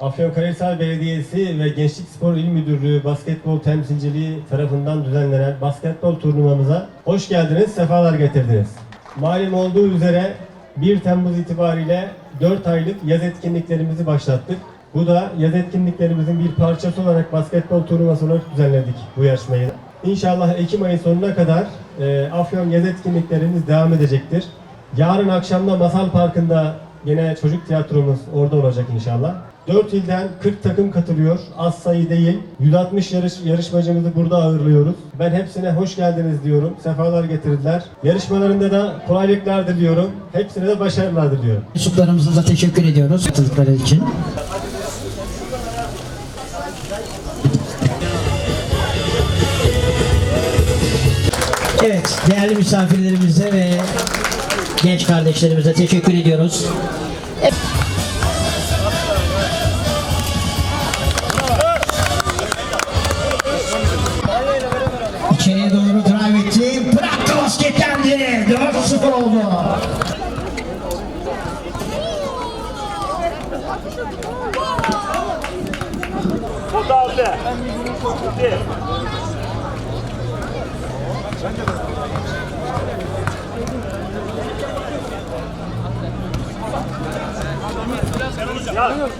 Afyonkarahisar Belediyesi ve Gençlik Spor İl Müdürlüğü Basketbol Temsilciliği tarafından düzenlenen basketbol turnuvamıza hoş geldiniz, sefalar getirdiniz. Malum olduğu üzere 1 Temmuz itibariyle 4 aylık yaz etkinliklerimizi başlattık. Bu da yaz etkinliklerimizin bir parçası olarak basketbol turnuvası olarak düzenledik bu yarışmayı. İnşallah Ekim ayı sonuna kadar e, Afyon yaz etkinliklerimiz devam edecektir. Yarın akşamda Masal Parkı'nda yine çocuk tiyatromuz orada olacak inşallah. 4 ilden 40 takım katılıyor. Az sayı değil. 160 yarış, yarışmacımızı burada ağırlıyoruz. Ben hepsine hoş geldiniz diyorum. Sefalar getirdiler. Yarışmalarında da kolaylıklar diliyorum. Hepsine de başarılar diliyorum. Mensuplarımıza da teşekkür ediyoruz katıldıkları için. Evet, değerli misafirlerimize ve genç kardeşlerimize teşekkür ediyoruz. İçeriye doğru drive etti. Bıraktı basket kendini. 4-0 oldu. Totalde. Bir. Ya.